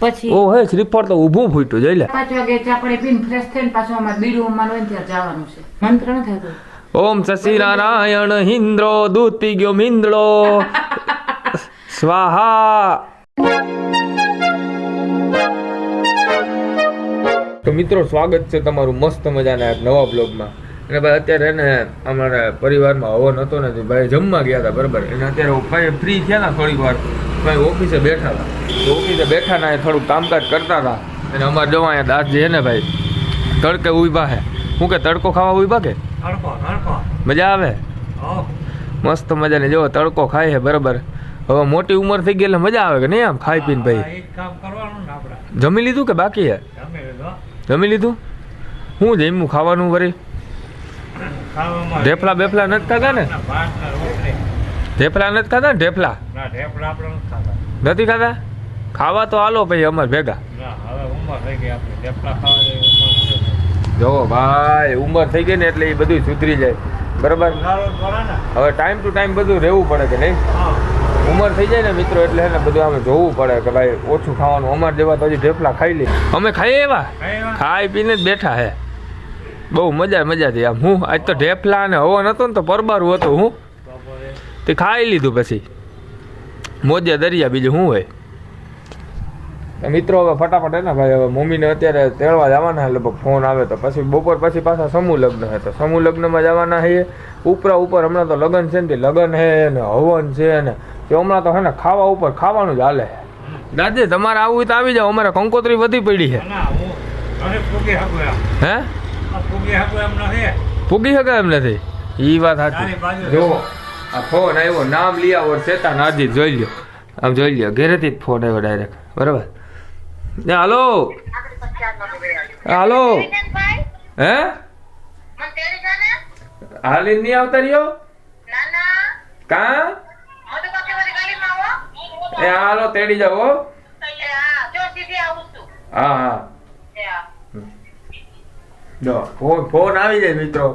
પછી? ઓ હે શ્રીફળ તો ઊભું ફૂટ્યું જોઈ લે. પાંચ વાગે ચા પીને ફ્રેશ થઈને પાછું અમારે બીડું ઉમાનું હોય ત્યાં જવાનું છે. મંત્ર ન થતું ઓમ સસીનારાયણ હિન્દ્રો દૂધ પી ગયો મિંદડો. સ્વાહા. તો મિત્રો સ્વાગત છે તમારું મસ્ત મજાના નવા બ્લોગમાં અને ભાઈ અત્યારે ને અમારા પરિવારમાં હવન હતો ને ભાઈ જમવા ગયા હતા બરાબર. અને અત્યારે ફ્રી થયા ને થોડીક વાર. ભાઈ ઓફિસે બેઠા હતા. તો ઓફિસે બેઠા ને થોડુંક કામકાજ કરતા હતા. અને અમારે જવા અહીંયા દાસ હે છે ને ભાઈ તડકે ઊભા હે હું કે તડકો ખાવા ઊભા કે મજા આવે? મસ્ત મજાની જો તડકો ખાય છે બરાબર. હવે મોટી ઉંમર થઈ ગઈ એટલે મજા આવે કે નહીં આમ ખાઈ પીને ભાઈ? એ જમી લીધું કે બાકી હે. જમી લીધું? હું જમ્યું ખાવાનું વરી? ઢેફલા બેફલા નથી ખાતા ને? ઢેફલા નથી ખાતા ને ઢેફલા? ના ઢેફલા આપણે નથી ખાતા. નથી ખાવા તો હાલો ભાઈ અમારે ભેગા. ના હવે ઉંમર થઈ ગઈ આપણી. ખાવા થઈ. જો ભાઈ ઉંમર થઈ ગઈ ને એટલે એ બધું સુધરી જાય. બરાબર? હવે ટાઈમ ટુ ટાઈમ બધું રહેવું પડે કે નહીં? ઉંમર થઈ જાય ને મિત્રો એટલે હે ને બધું અમે જોવું પડે કે ભાઈ ઓછું ખાવાનું અમાર જેવા તો હજી ઢેફલા ખાઈ લઈએ અમે ખાઈએ એવા? ખાઈ પીને જ બેઠા હે. બહુ મજા મજાથી આમ. હું આજ તો ઢેફલા અને હવો હતો ને તો પરબારું હતું હું. તે ખાઈ લીધું પછી. મોજે દરિયા બીજું શું હોય? મિત્રો હવે ફટાફટ હે ને ભાઈ હવે મમ્મીને અત્યારે તેડવા જવાના છે લગભગ ફોન આવે તો પછી બપોર પછી પાછા સમૂહ લગ્ન હે તો સમૂહ લગ્નમાં જવાના હે. ઉપરા ઉપર હમણાં તો લગ્ન છે ને તે લગ્ન છે ને હવન છે ને તે હમણાં તો હે ને ખાવા ઉપર ખાવાનું જ હાલે દાદી તમારે આવું તો આવી જાઓ અમારે કંકોત્રી વધી પડી છે ના હું પૂગી શકું એમ. હે? આ પૂગી શકું એમ નથી. એ શકે એમ નથી? ઈ વાત સાચી. જોવો જો આ ફોન આવ્યો, નામ લઈ આવો ચેતા નાજી જોઈ લ્યો. આમ જોઈ લ્યો ઘેરેથી જ ફોન આવ્યો ડાયરેક્ટ બરાબર? ને હાલો. હાલો. હે? હાલી નહીં આવતા રહ્યો? કા? એ હાલો, તેડી જાઓ, હો. હા જો ફોન ફોન આવી જાય મિત્રો.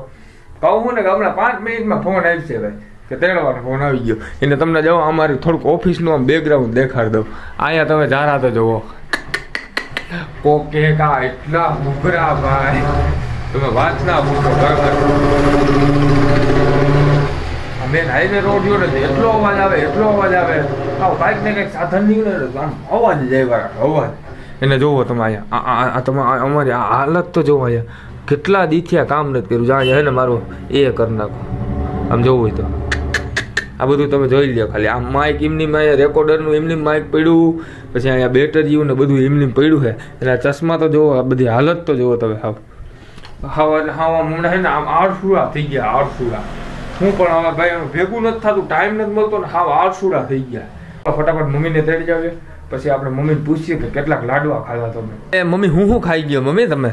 કહું ને હમણાં પાંચ મિનિટમાં ફોન આવશે ભાઈ કે તેડવાનો ફોન આવી ગયો. એને તમને જાઓ અમારી થોડુંક ઓફિસનું આમ બેકગ્રાઉન્ડ દેખાડ દઉં. અહીંયા તમે જારા તો જુઓ. કોકે કા એટલા મુગરા ભાઈ. તમે વાત ના પૂછો બરાબર? મેન હાઈવે રોડ જોડે એટલો અવાજ આવે, એટલો અવાજ આવે. આવ કાંઈક ને કંઈક સાધન નીકળે આમ અવાજ જાય આવ્યા અવાજ. એને જોવો તમે અહીંયા. તમે અમારી હાલત તો જોવો અહીંયા. કેટલા દીથિયા કામ નથી કર્યું. જાણે હે ને મારું એ કરી નાખો. આમ જોવું હોય તો. આ બધું તમે જોઈ લો ખાલી. આ માઇક એમની માં રેકોર્ડરનું એમની માઇક પડ્યું. પછી અહીંયા બેટરીયું ને બધું એમની પડ્યું છે. એટલે આ ચશ્મા તો જોવો આ બધી હાલત તો જોવો તમે હાવ. હાવ હાવ હમણાં છે ને આમ આળસુડા થઈ ગયા આળસુડા હું પણ હવે ભાઈ ભેગું નથી થતું ટાઈમ નથી મળતો ને હાવ આળસુડા થઈ ગયા. ફટાફટ મમ્મીને તેડી જાવ પછી આપણે મમ્મીને પૂછીએ કે કેટલાક લાડવા ખાધા તમે. એ મમ્મી હું શું ખાઈ ગયો? મમ્મી તમે?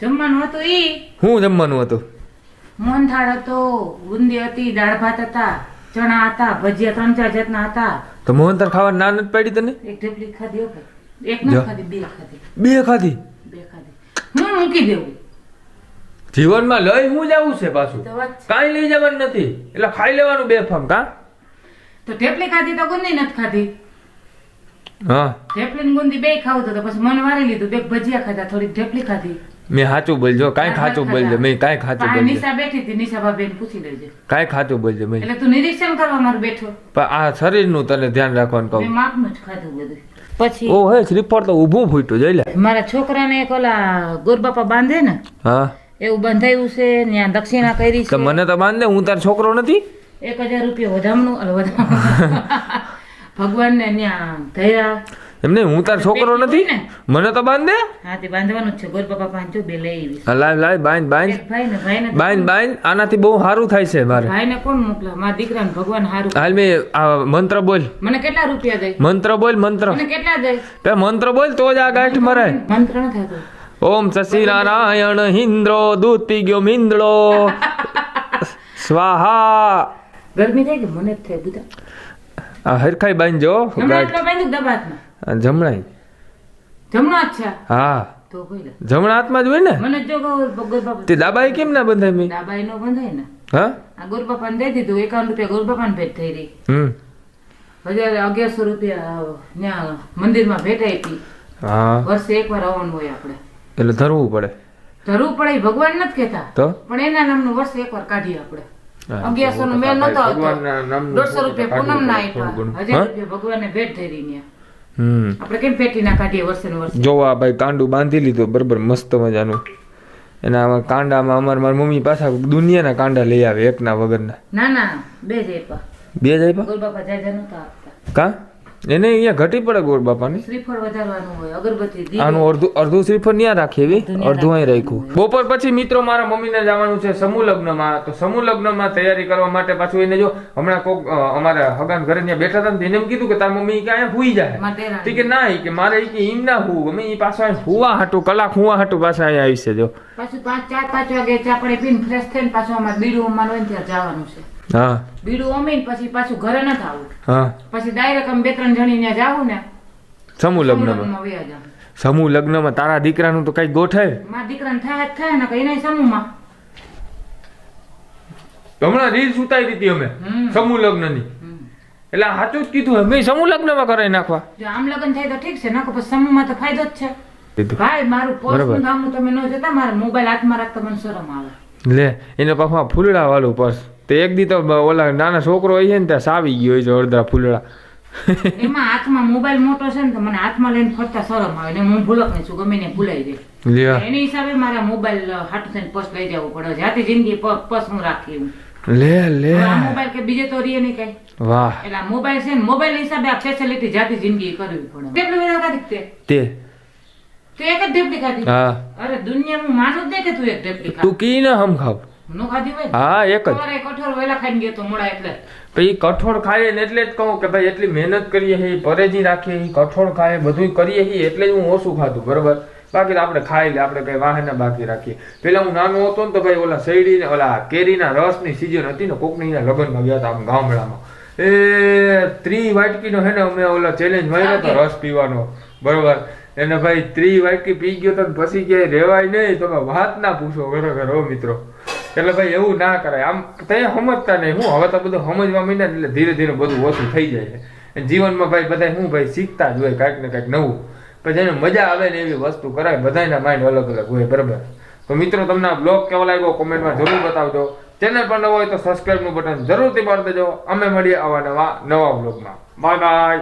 જમવાનું હતું ઈ. હું જમવાનું હતું? મોનથાળ હતો બુંદી હતી દાળ ભાત હતા. ચણા હતા ભજીયા ત્રણ ચાર જાતના હતા. તો મોહન તને ખાવા ના નથી પાડી તને? એક ઢેપલી ખાધી ઓકે એક જો. ખાધી બે ખાધી. બે ખાધી? બે ખાધી. હું મૂકી દેવું. જીવનમાં લઈ હું જવું છે પાછું. કાંઈ લઈ જવાનું નથી. એટલે ખાઈ લેવાનું બે ફામ કા? તો ઢેપલી ખાધી તો ગુંદી નથી ખાધી. હા. ઢેપલી ને ગુંદી બે ખાવું તો પછી મન વારી લીધું બે ભજીયા ખાધા થોડીક ઢેપલી ખાધી. મેં સાચું બોલજો કાંઈ ખાચું બોલજો મેં કાંઈ ખાચું બોલજો. નિશા બેઠી હતી નિશા ભાભી પૂછી લેજે. કાંઈ ખાચું બોલજો મેં. એટલે તું નિરીક્ષણ કરવા મારું બેઠો. પણ આ શરીરનું તને ધ્યાન રાખવાનું કહું. માપનું જ ખાધું બધું. પછી? ઓ હે શ્રીફળ તો ઊભું ફૂટ્યું જોઈ લે. મારા છોકરાને એક ઓલા ગોરબાપા બાંધે ને હા. એવું બંધાયું છે ત્યાં દક્ષિણા કરી છે. મને તો બાંધે હું તાર છોકરો નથી? એક હજાર રૂપિયા વધામણું ભગવાનને ત્યાં ધૈર્યા. એમને હું તાર છોકરો નથી? મને તો બાંધે? હા તે બાંધવાનું છે. ગોર બાપા પાંચો બે લઈ આવી લાય લાય બાંધ બાંધ. એક ભાઈ ને ભાઈ ને બાંધ બાંધ આનાથી બહુ સારું થાય છે મારે. ભાઈ ને કોણ મોકલા? મારા દીકરાને ભગવાન સારું હાલ મે આ મંત્ર બોલ. મને કેટલા રૂપિયા દે? મંત્ર બોલ મંત્ર. મને કેટલા દે? તે મંત્ર બોલ તો જ આ ગાંઠ મરે મંત્ર ન થાતો. ઓમ સસીનારાયણ હિન્દ્રો દૂધ પી ગયો મિંદડો. સ્વાહા. ગરમી થઈ ગઈ મને જ થાય બધા. આ હરખાઈ બાંધજો દબાતમાં. જમણાઈ જમણા જ છે? હા. તો કોઈ જમણા હાથમાં જ હોય ને? મને જો ગોરબાપા તે દાબાઈ કેમ ના બંધાય મેં? દાબાઈ નો બંધાય ને? હા? આ ગોરબાપાને દઈ દીધું એકાવન રૂપિયા ગોરબાપાને ભેટ થઈ રહી. હમ. હજાર અગિયારસો રૂપિયા ત્યાં મંદિરમાં ભેટ આપી. હા. વર્ષે એકવાર આવવાનું હોય આપણે. એટલે ધરવું પડે. ધરવું પડે ભગવાન નથી કહેતા. તો? પણ એના નામનું વર્ષે એકવાર કાઢીએ આપણે. અગિયારસો નો મેળ નતો આવતો. દોઢસો રૂપિયા પૂનમ ના આપ્યા. હજાર? રૂપિયા ભગવાનને ભેટ થઈ રહી હમ આપણે કેમ પેટી ના કાઢીએ વર્ષે ને વર્ષે? જોવા ભાઈ કાંડું બાંધી લીધું બરાબર મસ્ત મજાનું. એના કાંડામાં અમાર મારી મમ્મી પાછા દુનિયાના કાંડા લઈ આવે એકના વગરના. ના ના બે જ આપ્યા. બે જ આપ્યા? ગોલ બાપા જાજા નતા આપતા. કા? એને અહીંયા ઘટી પડે ગોળ બાપાની. શ્રીફળ વધારવાનું હોય અગરબત્તી આનું અડધું અડધું શ્રીફળ ન્યા રાખી એવી? અડધું અહીં રાખ્યું. બપોર પછી મિત્રો મારા મમ્મીને જવાનું છે સમૂહ લગ્નમાં. તો સમૂહ લગ્નમાં તૈયારી કરવા માટે પાછું એને જો હમણાં કોક અમારા હગાન ઘરે ત્યાં બેઠા હતા એને એમ કીધું કે તાર મમ્મી કે અહીંયા હુઈ જાય? દેરાણી. કે ના કે મારે કે એમ ના હું અમે એ પાછા હુવા હાટું કલાક હુવા હાટું પાછા અહીંયા આવી છે જો. પાછું પાંચ ચાર પાંચ વાગે ચા પડે પીને ફ્રેશ થઈને પાછું અમારે બીડું અમારે ત્યાં જવાનું છે. હા. બીડું ઓમીન પછી પાછું ઘરે ન આવું હા. પછી ડાયરેક્ટ અમે બે ત્રણ જણી ને જાવું ને સમૂહ લગ્નમાં. સમૂહ લગ્નમાં તારા દીકરાનું તો કઈ ગોઠાય મારા દીકરાને થાય જ થાય ને કઈ નહીં સમૂહમાં. હમણાં રીલ સુતાઈ દીધી અમે સમૂહ લગ્નની. એટલે સાચું જ કીધું અમે સમૂહ લગ્નમાં કરાવી નાખવા. જો આમ લગ્ન થાય તો ઠીક છે નાખો પછી સમૂહમાં તો ફાયદો જ છે. ભાઈ મારું બરાબર. પોસ્ટનું તમે ન જતા મારા મોબાઈલ હાથમાં રાખતા મને શરમ આવે. લે એને પાછા ફૂલડા વાળું પર્સ તે એક દી તો ઓલા નાના છોકરો હોય છે ને ત્યાં સાવી ગયો છે અડધા ફૂલડા. એમાં હાથમાં મોબાઈલ મોટો છે ને તો મને હાથમાં લઈને ફરતા શરમ આવે ને હું ભૂલક નહીં છું ગમે ને ભૂલાઈ જાય. એની હિસાબે મારા મોબાઈલ હાથ થઈને પસ લઈ જવું પડે. જાતે જિંદગી પસ હું રાખી લે લે. મોબાઈલ કે બીજે તો રીએ નહીં કઈ. વાહ. એટલે મોબાઈલ છે ને મોબાઈલ હિસાબે આ ફેસિલિટી જાતે જિંદગી કરવી પડે. કેટલું વેરા કાઢી તે? તે. તું એક જ ખાધી હા. અરે દુનિયામાં માનું જ નહીં કે તું એક ઢેપલી ખા તું કી ના હમ ખાવ? હા એક જ. સવારે કઠોળ વેલા ખાઈને ગયો તો મોડા એટલે. પછી કઠોળ ખાઈએ ને એટલે જ કહું કે ભાઈ એટલી મહેનત કરીએ છીએ પરેજી રાખીએ છીએ કઠોળ ખાઈએ બધું કરીએ છીએ એટલે જ હું ઓછું ખાધું બરોબર? બાકી આપણે ખાઈ લે આપણે કઈ વાહન બાકી રાખીએ. પેલા હું નાનો હતો ને તો ભાઈ ઓલા શેરડી ને ઓલા કેરીના રસની સિઝન હતી ને કોકની ના લગ્નમાં ગયા હતા આમ ગામડામાં. એ ત્રી વાટકીનો હે ને અમે ઓલા ચેલેન્જ માર્યો હતો રસ પીવાનો બરોબર? એને ભાઈ ત્રી વાટકી પી ગયો તો પછી ક્યાંય રેવાય નહીં તમે વાત ના પૂછો ઘરો ઘરો મિત્રો. એટલે ભાઈ એવું ના કરાય. આમ તે સમજતા નહીં. હું હવે તો બધું સમજવા માંડ્યા એટલે ધીરે ધીરે બધું ઓછું થઈ જાય જીવનમાં ભાઈ બધા હું ભાઈ શીખતા જ હોય કાંઈક ને કાંઈક નવું. પછી એને મજા આવે ને એવી વસ્તુ કરાય. બધાના માઇન્ડ અલગ અલગ હોય, બરાબર? તો મિત્રો, તમને આ બ્લોગ કેવો લાગ્યો કોમેન્ટમાં જરૂર બતાવજો. ચેનલ પર નવો હોય તો સબસ્ક્રાઈબનું બટન જરૂરથી મારી દેજો. અમે મળીએ આવા નવા નવા બ્લોગમાં. Bye bye